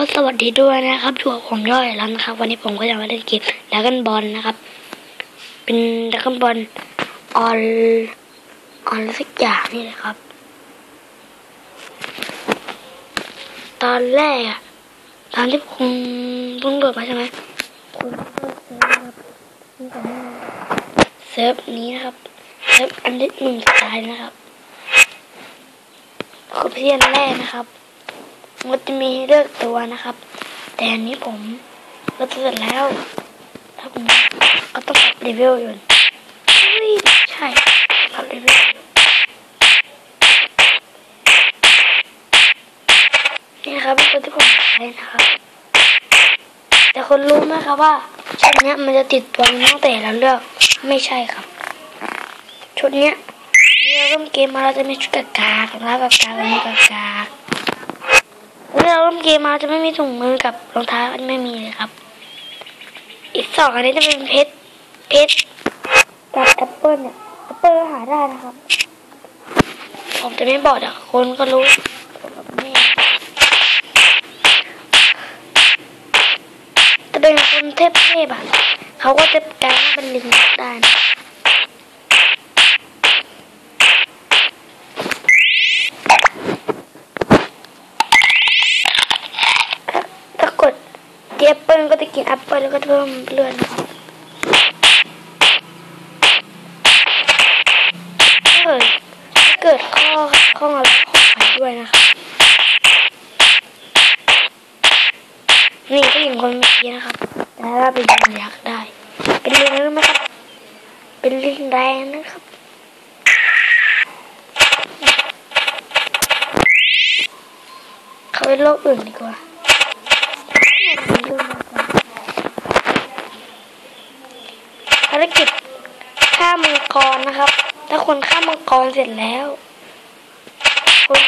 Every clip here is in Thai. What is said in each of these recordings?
สวัสดีด้วยนะครับอยู่กับผมย่อยแล้วนะครับ วันนี้ผมก็จะมาเล่นเกมดรากันบอลนะครับ เป็นดรากันบอลออนออนสักอย่างนี่เลยครับ ตอนแรกอะตอนที่ผมเพิ่งโดดมาใช่ไหมคุณเข้าเซิร์ฟนะครับเซิร์ฟนี้นะครับเซิร์ฟอันที่หนึ่งสุดท้ายนะครับคือเพียนแรกนะครับ มันจะมีเลือกตัวนะครับ แต่อันนี้ผมก็เสร็จแล้วถ้าผมก็ต้องปรับเลเวลอยู่ใช่ปรับเลเวลยนนี่ครับเป็นตัวที่ผมใช้นะครับ แต่คนรู้ไหมครับว่าชุดนี้มันจะติดตัวตั้งแต่เราเลือกไม่ใช่ครับ ชุดนี้เราเริ่มเกมมาเราจะมีชุดกากาของเรากากาแบบนี้กากา เมื่อเราเริ่มเกมมาจะไม่มีถุงมือกับรองเท้าไม่มีเลยครับ อีกสองอันนี้จะเป็นเพชรเพชรกับแอปเปิลเนี่ยแอปเปิลหาได้นะครับ ผมจะไม่บอกแต่คนก็รู้จะเป็นคนเทพเทพอะเขาก็จะกลายมาเป็นลิงได้นะถ้ากดเทียบเปิล กินแอปเปิลแล้วก็เพิ่มเลือดนะครับเกิดถ้าเกิดข้อข้ออะไรขอไปด้วยนะครับนี่ผู้หญิงคนเมื่อกี้นะครับแต่ถ้าเป็นลิงยักษ์ได้ เป็นลิงรู้ไหมครับ เป็นลิงแดงนะครับเขาไปโลกอื่นดีกว่า ภารกิจฆ่ามังกรนะครับ ถ้าคนฆ่ามังกรเสร็จแล้วคุณ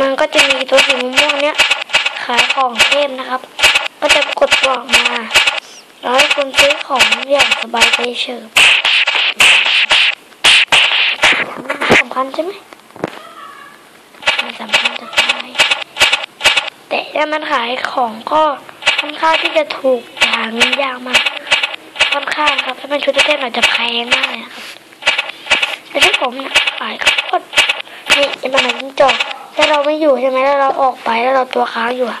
มันก็จะมีตัวสีม่วงเนี้ยขายของเทพนะครับ ก็จะกดกล่องมาแล้วให้คุณซื้อของอย่างสบายใจเฉิบสำคัญใช่ไหมไม่สำคัญจะตายแต่ถ้ามันขายของก็ค่อนข้างที่จะถูกอย่างยากมาก ค่อนข้างครับถ้าเป็นชุดเต้นอาจจะแพงมากเลยนะครับแต่ที่ผมเนี่ยขายข้าวโพดนี่จะมาหนังจิ้งจอกถ้าเราไม่อยู่ใช่ไหมแล้วเราออกไปแล้วเราตัวค้างอยู่อะ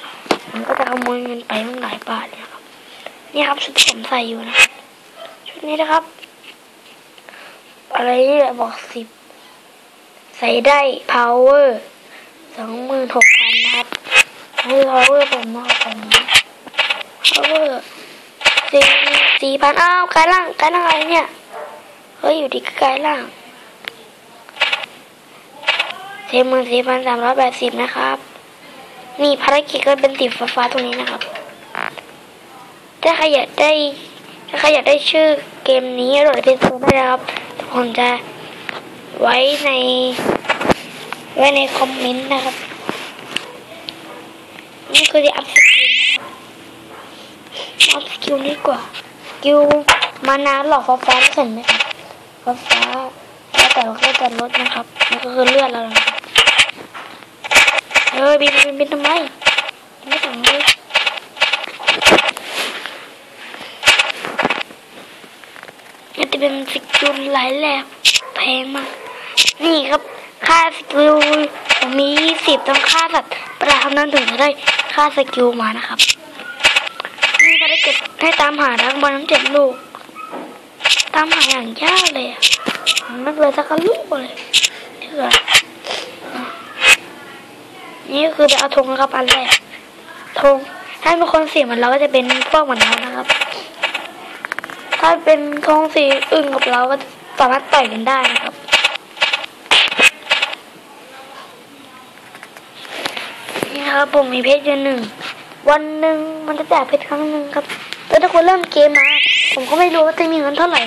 มันก็จะขโมยเงินไปมันหลายบาทเนี่ยครับ นี่ครับชุดที่ผมใส่อยู่นะชุดนี้นะครับ อะไรนี่แหละบอกสิบใส่ได้ power สองหมื่นหกพันนะครับนี่ power ผมนะครับผม power สี่ สี่พันอ้าวกายล่างกายล่างอะไรเนี่ย เฮ้ยอยู่ดีก็กายล่างสี่หมื่นสี่พันสามร้อยแปดสิบนะครับ นี่ภารกิจก็เป็นสีฟ้าๆตรงนี้นะครับ ถ้าใครอยากได้ถ้าใครอยากได้ชื่อเกมนี้โหลดเป็นโซนได้นะครับ ผมจะไว้ใน ไว้ในคอมเมนต์นะครับ นี่คือที่อัพสกิลอัพสกิลนี้กว่า กิลมานาหลอกฟ้าฟ้าเห็นไหมครับฟ้าฟ้าแล้วแต่เราก็จะลดนะครับนี่ก็คือเลือดเรานะครับเออบินบินบินทำไมไม่ถึงเลยนี่จะเป็นสกิลหลายแหลกแพงมาก นี่ครับค่าสกิลผมมียี่สิบต้องค่าสัตว์ประหาดเท่านั้นถึงจะได้ค่าสกิลมานะครับ นี่ภารกิจให้ตามหาทั้งบอลทั้งเจ็ดลูก ตามหาอย่างยากเลยอะไม่เคยสักลูกเลยนี่คืออนี่คือจะเอาธงนะครับอันแรกธงถ้าเป็นคนสีเหมือนเราก็จะเป็นพวกเหมือนเรานะครับ ถ้าเป็นธงสีอื่นกับเราก็สามารถต่อยกันได้นะครับนี่ครับผมมีเพชรอยู่หนึ่ง วันหนึ่งมันจะแจกเพชรครั้งหนึ่งครับแล้วถ้าคุณเริ่มเกมมา ผมก็ไม่รู้ว่าจะมีเงินเท่าไหร่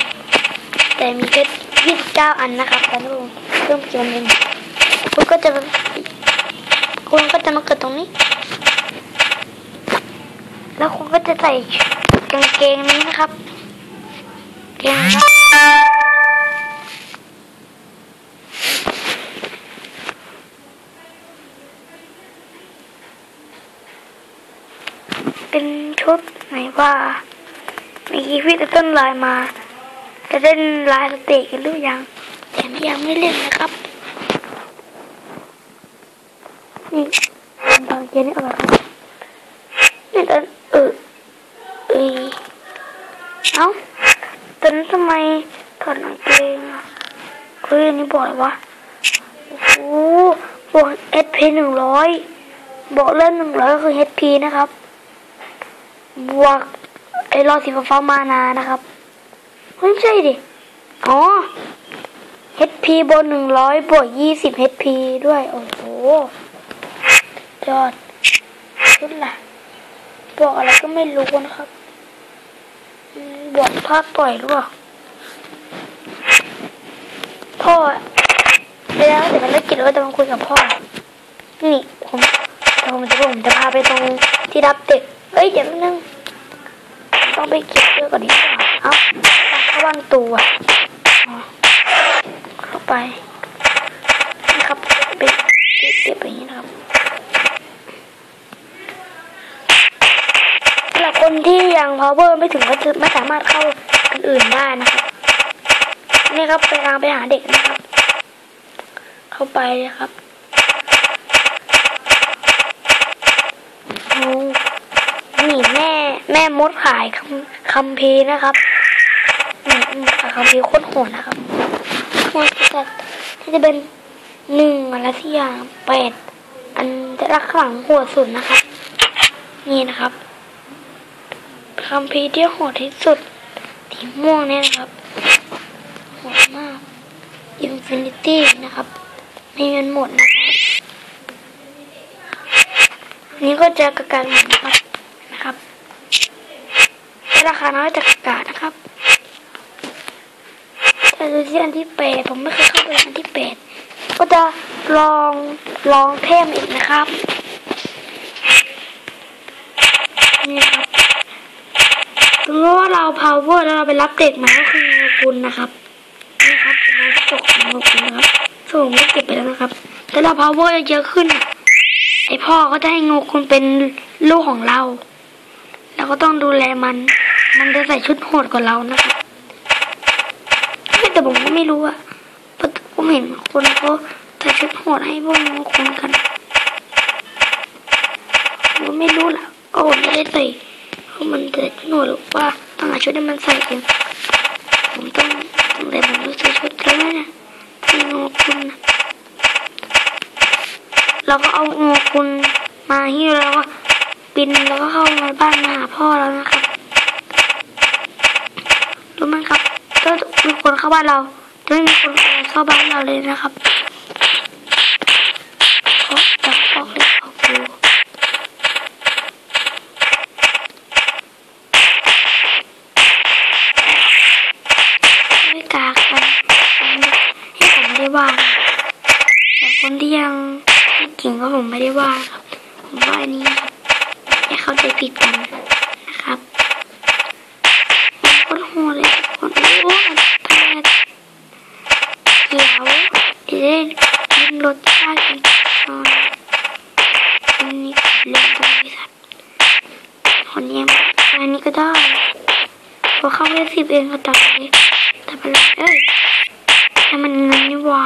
แต่มีเพชรยี่สิบเก้าอันนะครับแต่ถ้าคุณเริ่มเกมเองคุณก็จะคุณก็จะมาเกิดตรงนี้ แล้วคุณก็จะใส่กางเกงนี้นะครับ เกงครับ เป็นชุด ไหนว่ามีกี้พี่จะเต้นลายมา จะเล่นลายสเตกกันหรือยัง แต่ไม่ยังไม่เล่นนะครับ นี่บางเกนี่เอาแบบนี่ตอนเออเอยเอ้าตอนนั้นทำไมถอดกางเกงอะเฮ้ยนนี้บอยวะโอ้โหบวก SP หนึ่งร้อยบอกเล่นหนึ่งร้อยก็คือ HP นะครับ บวกไอ้รอสีฟ้ามานานะครับไม่ใช่ดิ อ๋อ HP บนหนึ่งร้อยบวกยี่สิบ HP ด้วย โอ้โห ยอดชุดละบอกอะไรก็ไม่รู้นะครับบอกภาคปล่อยหรือเปล่าพ่อไปแล้วแต่ภารกิจเราก็จะมาคุยกับพ่อ นี่ผมเดี๋ยวผมจะผมจะพาไปตรงที่รับเด็ก เอ้ยเดี๋ยวแป๊บนึงต้องไปเก็บเสื้อก่อนดีกว่าเอาเข้าบ้านตัวเข้าไปนี่ครับไปเก็บอย่างนี้นะครับสำหรับคนที่ยัง power ไม่ถึงก็จะไม่สามารถเข้าคนอื่นได้นะครับนี่ครับไปทางไปหาเด็กนะครับ เข้าไปเลยครับ แม่มดขายคำคำพีนะครับนี่มดขายคำพีโคตรโหดนะครับโหดจัดที่จะเป็นหนึ่งอะไรที่อย่างแปดอันจะรักขลังหัวสุดนะครับ นี่นะครับคำพีที่โหดที่สุดสีม่วงเนี่ยนะครับโหดมากอินฟินิตี้นะครับไมีเงินหมดนะครับนนี้ก็จะกระกาหมดนะครับนะครับ ราคาน้อยแต่กกานะครับ แต่ดูที่อันที่แปดผมไม่เคยเข้าไปอันที่แปดก็จะลองลองเทมอีกนะครับนี่ครับสมมติว่าเรา power แล้วเราไปรับเด็กมาก็คือโงกุลนะครับนี่ครับเป็นน้ำตกของโงกุลนะครับส่งก็เก็บไปแล้วนะครับถ้าเรา power เยอะขึ้น ไอพ่อก็จะให้โงกุลเป็นลูกของเรา เราก็ต้องดูแลมัน มันจะใส่ชุดโหดกว่าเรานะครับแต่ผมก็ไม่รู้อะเพราะผมเห็นคนเขาใส่ชุดโหดให้พวกโงกุลกันผมไม่รู้ล่ะก็ผมไม่ได้ใส่เพราะมันเกิดหนูหรือว่าต้องหาชุดให้มันใส่เองผมต้องต้องเลยผมรู้สึกชุดแล้วนะที่งูคุณนะเราก็เอางูคุณมาหิ้วแล้วก็บินแล้วก็เข้ามาบ้านมาหาพ่อแล้วนะครับ รู้ไหมครับ ถ้ามีคนเข้าบ้านเราจะไม่มีคนเข้าบ้านเราเลยนะครับเพราะจะออกเลยออกดูไม่กากันให้ผมไม่ได้ว่าแต่คนที่ยังไม่เก่งก็ผมไม่ได้ว่าครับผมว่าอันนี้ครับอย่าเข้าใจผิดกันนะครับมันโคตรโหดเลยคนโอ้มันทำไมเขียวเดี๋ยวได้ยินรสชาติกันนอนอันนี้เรื่องตัวบริษัทคนนี้อันนี้ก็ได้ พ อเข้าไปสิบเองก็ตัดเลยตัดไปเลยเอ้ยให้มันเงินนี่ว่า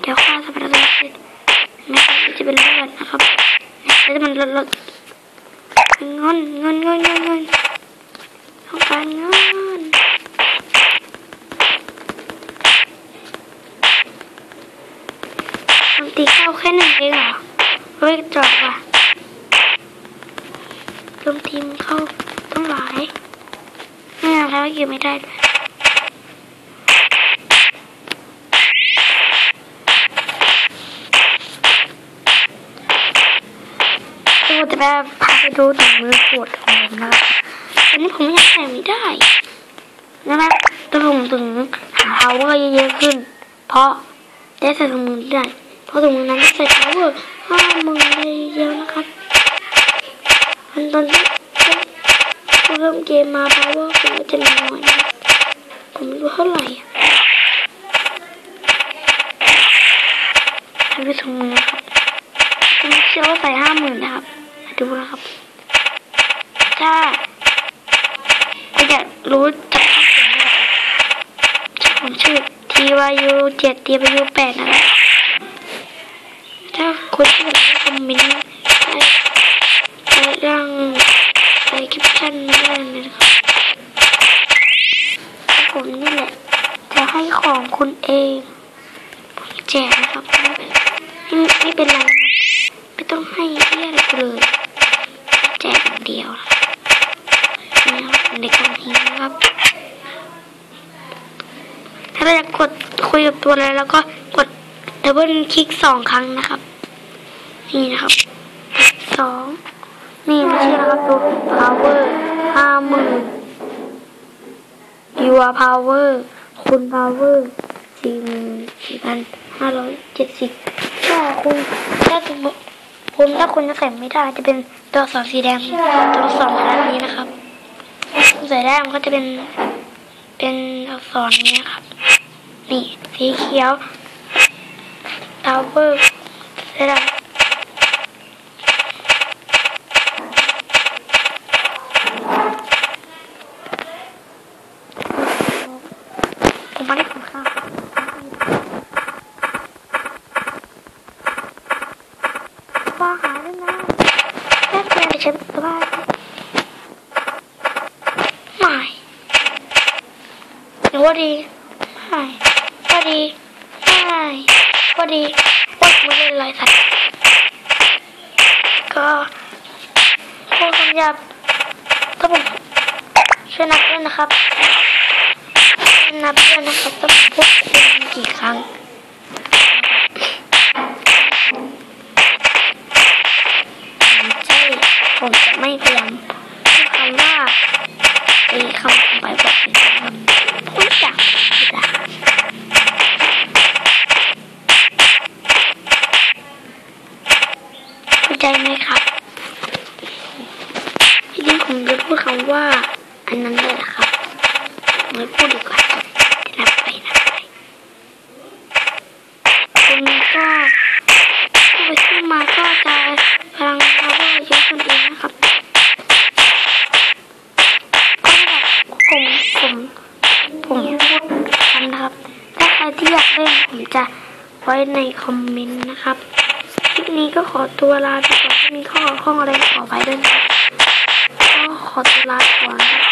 เดี๋ยวค่าสัปดาห์ละเสร็จไม่ใช่จะเป็นเลือดนะครับแล้วมันลดลดเงินเงินเงินเงินเงินต้องการเงินตีเข้าแค่หนึ่งเองเหรอเฮ้ยจอบว่ะรวมทีมเข้าต้องหลาย ไม่เอาแล้วอยู่ไม่ได้ด้วยดูแต่แบบพาไปดูถุงมือปวดของผมนะครับอันนี้ผมยังใส่ไม่ได้นะครับแต่ผมถึงหา power เยอะๆขึ้น เพราะได้ใส่ถุงมือได้ เพราะถุงมือนั้นใส่ power ห้ามื่นเยเยอะนะครับมันตอนที่พอ เริ่มเกมมาเพราะว่าผมจะน้อยนผมไม่รู้เท่าไหร่อะให้ไปถุงมือนะครับผมเชื่อว่าใส่ห้าหมื่นนะครับ มาดูนะครับ ถ้าอยากรู้จักผมชื่อ TYU เจ็ด TYU แปดนะครับ ถ้าคุณที่อยากให้คอมเมนต์ในในเรื่อง คลิปชั่นได้เลยนะครับผมนี่แหละ จะให้ของคุณเองผมแจกนะครับไม่เป็นไม่เป็นไรไม่ต้องให้เรียอะไรกูเลยแจกอย่างเดียวนะนี่ครับเด็กคนนี้นะครับ ถ้าเราจะกดคุยกับตัวอะไรแล้วก็กดดับเบิลคลิกสองครั้งนะครับ นี่นะครับ นี่ไม่ใช่นะครับตัว power ห้าหมื่น your power คุณ power สี่หมื่นสี่พันห้าร้อยเจ็ดสิบถ้าคุณถ้าสมมติคุณถ้าคุณจะใส่ไม่ได้จะเป็นตัวสอักษรสีแดงตัวสอักษรด้านนี้นะครับใส่ได้มันก็จะเป็นเป็นอักษรนี้นะครับ นี่สีเขียว power ใส่ได้ผมไม่ได้กินข้าวว่าหาด้วยนะแค่เพียงแต่ฉันสบายไม่หรือว่าดีไม่ว่าดีไม่ พอดีว่าไม่เล่นไรสัตว์ก็พูดคำหยาบถ้าผมช่วยนับด้วยนะครับนับด้วยนะครับถ้าผมพูดคุณกี่ครั้ง ผมใช่ผมจะไม่พยายามพูดคำว่าไอ้คำไปแบบนี้นะครับพูดจากด่าเข้าใจไหมครับที่จริงผมจะพูดคำว่า อันนั้นเลยนะครับ ไม่พูดดีกว่าจะนับไปนับไปคุณก็พูดไปพูดมาก็จะพลังเขาก็เยอะขึ้นเองนะครับ ก็แบบผมผมผมพูดกันนะครับ ถ้าใครที่อยากเล่นผมจะไว้ใน คอมเมนต์นะครับ คลิปนี้ก็ขอตัวลาไปก่อนถ้ามีข้อข้องอะไรขอไปด้วยนะก็ขอตัวลาก่อนนะครับ